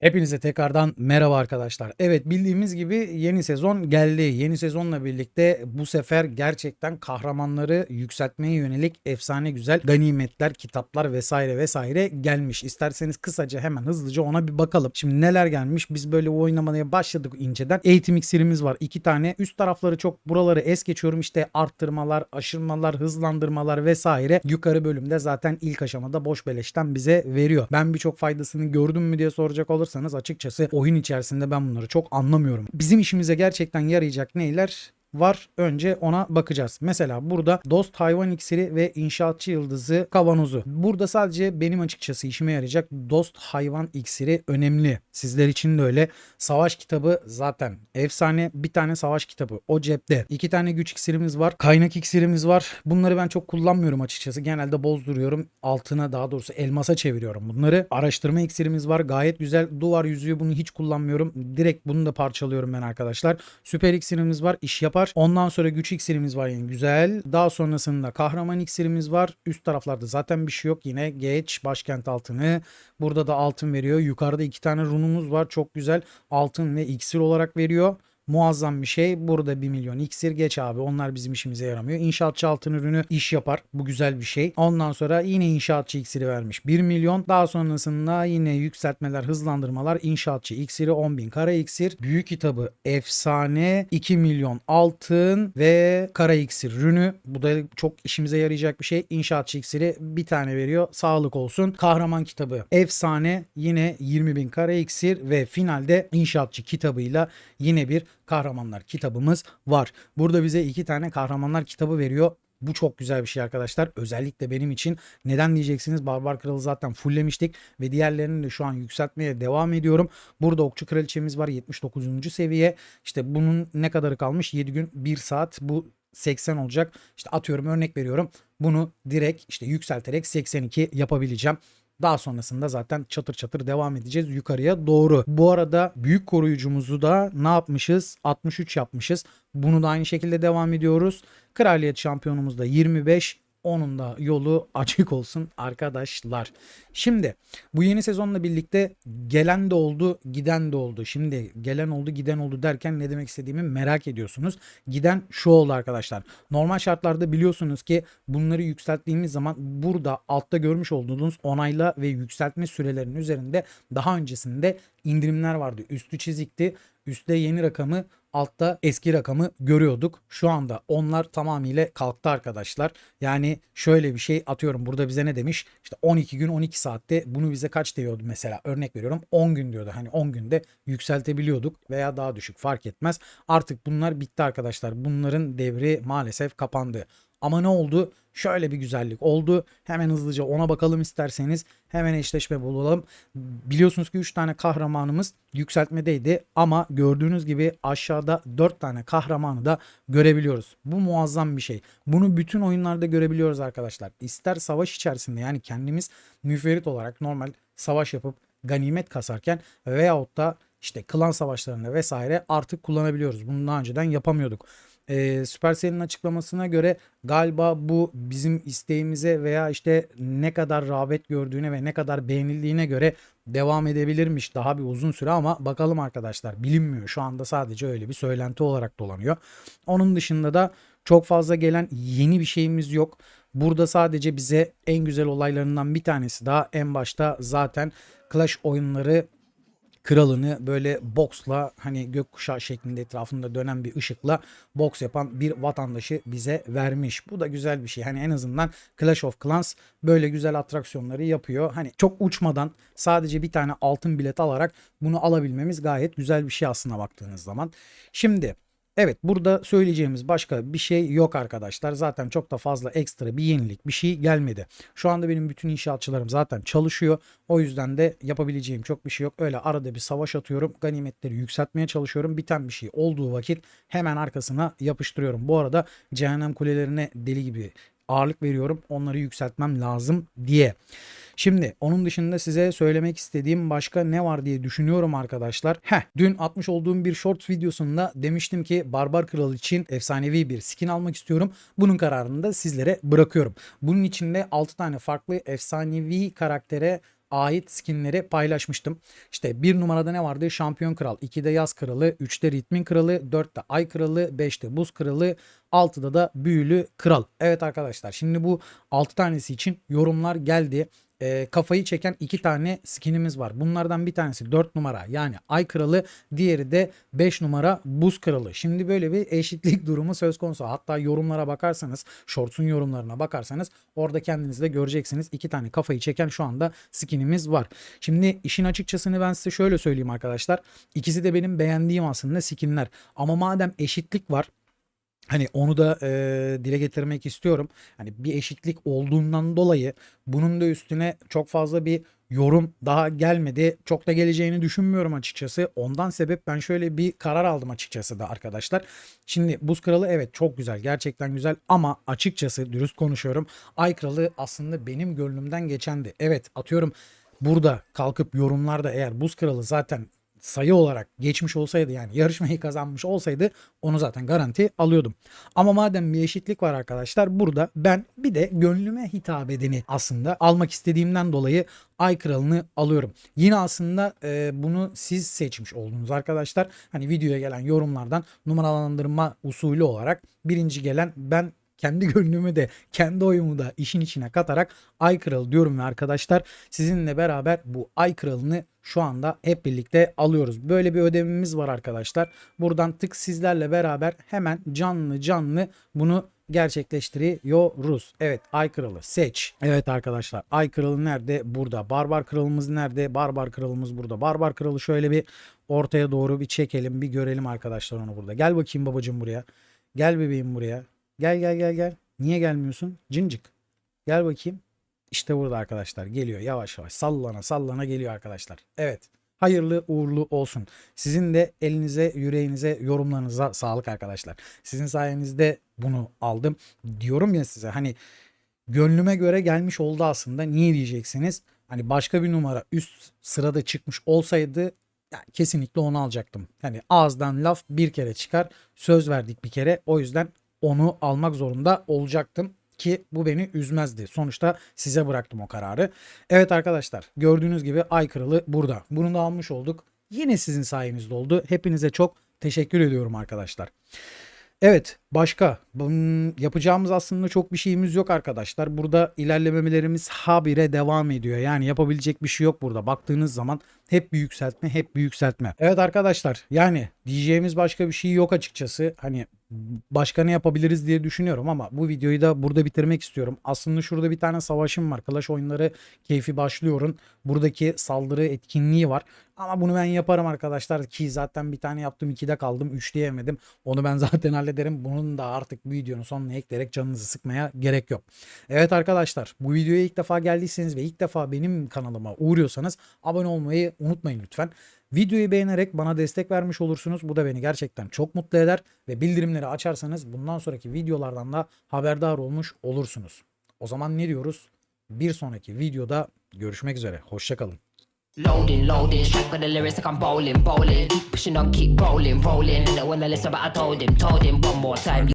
Hepinize tekrardan merhaba arkadaşlar. Evet bildiğimiz gibi yeni sezon geldi. Yeni sezonla birlikte bu sefer gerçekten kahramanları yükseltmeye yönelik efsane güzel ganimetler, kitaplar vesaire vesaire gelmiş. İsterseniz kısaca hemen hızlıca ona bir bakalım. Şimdi neler gelmiş? Biz böyle oynamaya başladık inceden. Eğitim iksirimiz var. iki tane. Üst tarafları çok buraları es geçiyorum. İşte arttırmalar, aşırmalar, hızlandırmalar vesaire. Yukarı bölümde zaten ilk aşamada boş beleşten bize veriyor. Ben birçok faydasını gördüm mü diye soracak olursanız açıkçası oyun içerisinde ben bunları çok anlamıyorum. Bizim işimize gerçekten yarayacak neyler var. Önce ona bakacağız. Mesela burada dost hayvan iksiri ve inşaatçı yıldızı kavanozu. Burada sadece benim açıkçası işime yarayacak dost hayvan iksiri önemli. Sizler için de öyle. Savaş kitabı zaten efsane. Bir tane savaş kitabı o cepte. İki tane güç iksirimiz var. Kaynak iksirimiz var. Bunları ben çok kullanmıyorum açıkçası. Genelde bozduruyorum. Altına daha doğrusu elmasa çeviriyorum bunları. Araştırma iksirimiz var. Gayet güzel. Duvar yüzüğü bunu hiç kullanmıyorum. Direkt bunu da parçalıyorum ben arkadaşlar. Süper iksirimiz var. İş yapar. Ondan sonra güç iksirimiz var yani güzel. Daha sonrasında kahraman iksirimiz var. Üst taraflarda zaten bir şey yok. Yine geç başkent altını. Burada da altın veriyor. Yukarıda iki tane runumuz var. Çok güzel. Altın ve iksir olarak veriyor. Muazzam bir şey. Burada 1 milyon iksir geç abi. Onlar bizim işimize yaramıyor. İnşaatçı altın ürünü iş yapar. Bu güzel bir şey. Ondan sonra yine inşaatçı iksiri vermiş. 1 milyon. Daha sonrasında yine yükseltmeler, hızlandırmalar. İnşaatçı iksiri 10 bin kara iksir. Büyük kitabı efsane. 2 milyon altın ve kara iksir ürünü. Bu da çok işimize yarayacak bir şey. İnşaatçı iksiri bir tane veriyor. Sağlık olsun. Kahraman kitabı efsane. Yine 20 bin kara iksir ve finalde inşaatçı kitabıyla yine bir kahramanlar kitabımız var. Burada bize iki tane kahramanlar kitabı veriyor. Bu çok güzel bir şey arkadaşlar. Özellikle benim için. Neden diyeceksiniz? Barbar Kralı zaten fulllemiştik ve diğerlerini de şu an yükseltmeye devam ediyorum. Burada Okçu Kraliçemiz var 79. seviye. İşte bunun ne kadarı kalmış? 7 gün 1 saat. Bu 80 olacak. İşte atıyorum örnek veriyorum. Bunu direkt işte yükselterek 82 yapabileceğim. Daha sonrasında zaten çatır çatır devam edeceğiz yukarıya doğru. Bu arada büyük koruyucumuzu da ne yapmışız? 63 yapmışız. Bunu da aynı şekilde devam ediyoruz. Kraliyet şampiyonumuz da 25. Onun da yolu açık olsun arkadaşlar. Şimdi bu yeni sezonla birlikte gelen de oldu, giden de oldu. Şimdi gelen oldu, giden oldu derken ne demek istediğimi merak ediyorsunuz. Giden şu oldu arkadaşlar. Normal şartlarda biliyorsunuz ki bunları yükselttiğimiz zaman burada altta görmüş olduğunuz onayla ve yükseltme sürelerinin üzerinde daha öncesinde indirimler vardı. Üstü çizikti. Üstte yeni rakamı altta eski rakamı görüyorduk. Şu anda onlar tamamıyla kalktı arkadaşlar. Yani şöyle bir şey atıyorum burada bize ne demiş? İşte 12 gün 12 saatte bunu bize kaç diyordu mesela örnek veriyorum 10 gün diyordu. Hani 10 günde yükseltebiliyorduk veya daha düşük fark etmez. Artık bunlar bitti arkadaşlar. Bunların devri maalesef kapandı. Ama ne oldu? Şöyle bir güzellik oldu. Hemen hızlıca ona bakalım isterseniz. Hemen eşleşme bulalım. Biliyorsunuz ki 3 tane kahramanımız yükseltmedeydi. Ama gördüğünüz gibi aşağıda 4 tane kahramanı da görebiliyoruz. Bu muazzam bir şey. Bunu bütün oyunlarda görebiliyoruz arkadaşlar. İster savaş içerisinde yani kendimiz müferit olarak normal savaş yapıp ganimet kasarken veyahut da işte klan savaşlarında vesaire artık kullanabiliyoruz. Bunu daha önceden yapamıyorduk e, Supercell'in açıklamasına göre galiba bu bizim isteğimize veya işte ne kadar rağbet gördüğüne ve ne kadar beğenildiğine göre devam edebilirmiş daha bir uzun süre ama bakalım arkadaşlar bilinmiyor. Şu anda sadece öyle bir söylenti olarak dolanıyor. Onun dışında da çok fazla gelen yeni bir şeyimiz yok. Burada sadece bize en güzel olaylarından bir tanesi daha en başta zaten Clash oyunları kralını böyle boksla hani gökkuşağı şeklinde etrafında dönen bir ışıkla boks yapan bir vatandaşı bize vermiş. Bu da güzel bir şey. Hani en azından Clash of Clans böyle güzel atraksiyonları yapıyor. Hani çok uçmadan sadece bir tane altın bilet alarak bunu alabilmemiz gayet güzel bir şey aslına baktığınız zaman. Şimdi Evet burada söyleyeceğimiz başka bir şey yok arkadaşlar. Zaten çok da fazla ekstra bir yenilik bir şey gelmedi. Şu anda benim bütün inşaatçılarım zaten çalışıyor. O yüzden de yapabileceğim çok bir şey yok. Öyle arada bir savaş atıyorum. Ganimetleri yükseltmeye çalışıyorum. Biten bir şey olduğu vakit hemen arkasına yapıştırıyorum. Bu arada cehennem kulelerine deli gibi ağırlık veriyorum. Onları yükseltmem lazım diye. Şimdi onun dışında size söylemek istediğim başka ne var diye düşünüyorum arkadaşlar. Heh dün atmış olduğum bir short videosunda demiştim ki Barbar Kral için efsanevi bir skin almak istiyorum. Bunun kararını da sizlere bırakıyorum. Bunun içinde 6 tane farklı efsanevi karaktere ait skinleri paylaşmıştım. İşte bir numarada ne vardı? Şampiyon Kral, 2'de Yaz Kralı, 3'te Ritmin Kralı, 4'te Ay Kralı, 5'te Buz Kralı, 6'da da Büyülü Kral. Evet arkadaşlar şimdi bu 6 tanesi için yorumlar geldi. Ee, kafayı çeken iki tane skinimiz var. Bunlardan bir tanesi 4 numara yani Ay Kralı, diğeri de 5 numara Buz Kralı. Şimdi böyle bir eşitlik durumu söz konusu. Hatta yorumlara bakarsanız, Shorts'un yorumlarına bakarsanız orada kendiniz de göreceksiniz. iki tane kafayı çeken şu anda skinimiz var. Şimdi işin açıkçasını ben size şöyle söyleyeyim arkadaşlar. İkisi de benim beğendiğim aslında skinler. Ama madem eşitlik var Hani onu da e, dile getirmek istiyorum. Hani bir eşitlik olduğundan dolayı bunun da üstüne çok fazla bir yorum daha gelmedi. Çok da geleceğini düşünmüyorum açıkçası. Ondan sebep ben şöyle bir karar aldım açıkçası da arkadaşlar. Şimdi Buz Kralı evet çok güzel. Gerçekten güzel ama açıkçası dürüst konuşuyorum. Ay Kralı aslında benim gönlümden geçendi. Evet atıyorum burada kalkıp yorumlarda eğer Buz Kralı zaten sayı olarak geçmiş olsaydı yani yarışmayı kazanmış olsaydı onu zaten garanti alıyordum. Ama madem bir eşitlik var arkadaşlar burada ben bir de gönlüme hitap edeni aslında almak istediğimden dolayı Ay Kralı'nı alıyorum. Yine aslında e, bunu siz seçmiş oldunuz arkadaşlar. Hani videoya gelen yorumlardan numaralandırma usulü olarak birinci gelen ben kendi gönlümü de kendi oyumu da işin içine katarak Ay Kralı diyorum ve arkadaşlar sizinle beraber bu Ay Kralı'nı şu anda hep birlikte alıyoruz. Böyle bir ödevimiz var arkadaşlar. Buradan tık sizlerle beraber hemen canlı canlı bunu gerçekleştiriyoruz. Evet Ay Kralı seç. Evet arkadaşlar Ay Kralı nerede? Burada. Barbar Kralımız nerede? Barbar Kralımız burada. Barbar Kralı şöyle bir ortaya doğru bir çekelim bir görelim arkadaşlar onu burada. Gel bakayım babacım buraya. Gel bebeğim buraya. Gel gel gel gel. Niye gelmiyorsun? Cincik. Gel bakayım. İşte burada arkadaşlar geliyor yavaş yavaş sallana sallana geliyor arkadaşlar. Evet hayırlı uğurlu olsun. Sizin de elinize yüreğinize yorumlarınıza sağlık arkadaşlar. Sizin sayenizde bunu aldım. Diyorum ya size hani gönlüme göre gelmiş oldu aslında. Niye diyeceksiniz? Hani başka bir numara üst sırada çıkmış olsaydı ya kesinlikle onu alacaktım. Hani ağızdan laf bir kere çıkar. Söz verdik bir kere. O yüzden onu almak zorunda olacaktım ki bu beni üzmezdi. Sonuçta size bıraktım o kararı. Evet arkadaşlar gördüğünüz gibi Ay Kralı burada. Bunu da almış olduk. Yine sizin sayenizde oldu. Hepinize çok teşekkür ediyorum arkadaşlar. Evet başka yapacağımız aslında çok bir şeyimiz yok arkadaşlar. Burada ilerlemelerimiz habire devam ediyor. Yani yapabilecek bir şey yok burada. Baktığınız zaman hep bir yükseltme hep bir yükseltme. Evet arkadaşlar yani diyeceğimiz başka bir şey yok açıkçası. Hani başka ne yapabiliriz diye düşünüyorum ama bu videoyu da burada bitirmek istiyorum. Aslında şurada bir tane savaşım var. Clash oyunları keyfi başlıyorun. Buradaki saldırı etkinliği var. Ama bunu ben yaparım arkadaşlar ki zaten bir tane yaptım 2'de kaldım 3 diyemedim. Onu ben zaten hallederim. Bunun da artık bu videonun sonuna ekleyerek canınızı sıkmaya gerek yok. Evet arkadaşlar bu videoya ilk defa geldiyseniz ve ilk defa benim kanalıma uğruyorsanız abone olmayı unutmayın lütfen. Videoyu beğenerek bana destek vermiş olursunuz. Bu da beni gerçekten çok mutlu eder ve bildirimleri açarsanız bundan sonraki videolardan da haberdar olmuş olursunuz. O zaman ne diyoruz? Bir sonraki videoda görüşmek üzere. Hoşçakalın. Loading, loading, straight with the lyrics like I'm bowling, bowling. Pushing on, keep rolling, rolling. Didn't wanna listen, but I told him, told him one more time.